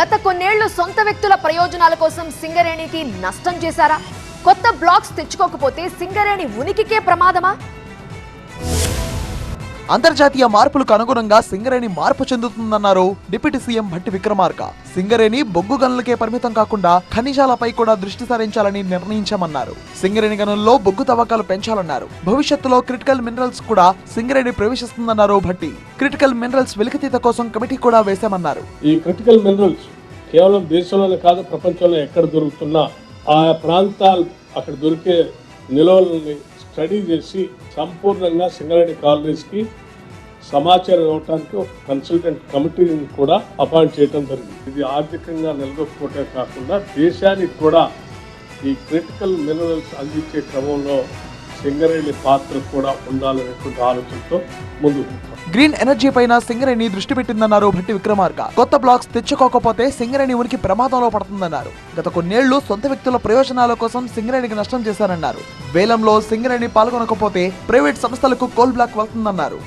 గత కొన్నేళ్ళు సొంత వ్యక్తుల ప్రయోజనాల కోసం సింగరేణికి నష్టం చేశారా? కొత్త బ్లాక్స్ తెచ్చుకోకపోతే సింగరేణి ఉనికికే ప్రమాదమా? అంతర్జాతీయ మార్పులకు అనుగుణంగా సింగరేణి మార్పు చెందుతుందన్నారు డిప్యూటీ సీఎం భట్టి విక్రమార్క. సింగరేణి బొగ్గు గనులకే పరిమితం కాకుండా ఖనిజాలపై కూడా దృష్టి సారించాలని నిర్ణయించామన్నారు. సింగరేణి గనుల్లో బొగ్గు తవ్వకాలు పెంచాలన్నారు. భవిష్యత్తులో క్రిటికల్ మినరల్స్ కూడా సింగరేణి ప్రవేశిస్తుందన్నారు భట్టి. క్రిటికల్ మినరల్స్ వెలికితీత కోసం కమిటీ కూడా వేశామన్నారు. ఈ క్రిటికల్ మినరల్స్ కేవలం దేశంలోనే కాదు ప్రపంచంలో ఎక్కడ దొరుకుతున్నా ఆ ప్రాంతాలు అక్కడ దొరికే నిల్వలని స్టడీ చేసి సంపూర్ణంగా సింగరేణి కాలనీస్కి సమాచారం ఇవ్వడానికి ఒక కన్సల్టెంట్ కమిటీని కూడా అపాయింట్ చేయడం జరిగింది. ఇది ఆర్థికంగా నిలదొక్కుకోవటమే కాకుండా దేశానికి కూడా ఈ క్రిటికల్ మినరల్స్ అందించే క్రమంలో సింగరేణి పాత్ర కూడా ఉండాలనేటువంటి ఆలోచనతో ముందుకు గ్రీన్ ఎనర్జీ పైన సింగరేణి దృష్టి పెట్టిందన్నారు భట్టి విక్రమార్క. కొత్త బ్లాక్స్ తెచ్చుకోకపోతే సింగరేణి ఉనికి ప్రమాదంలో పడుతుందన్నారు. గత కొన్నేళ్ళు సొంత వ్యక్తుల ప్రయోజనాల కోసం సింగరేణికి నష్టం చేశారన్నారు. వేలంలో సింగరేణి పాల్గొనకపోతే ప్రైవేట్ సంస్థలకు కోల్ బ్లాక్ వెళ్తుందన్నారు.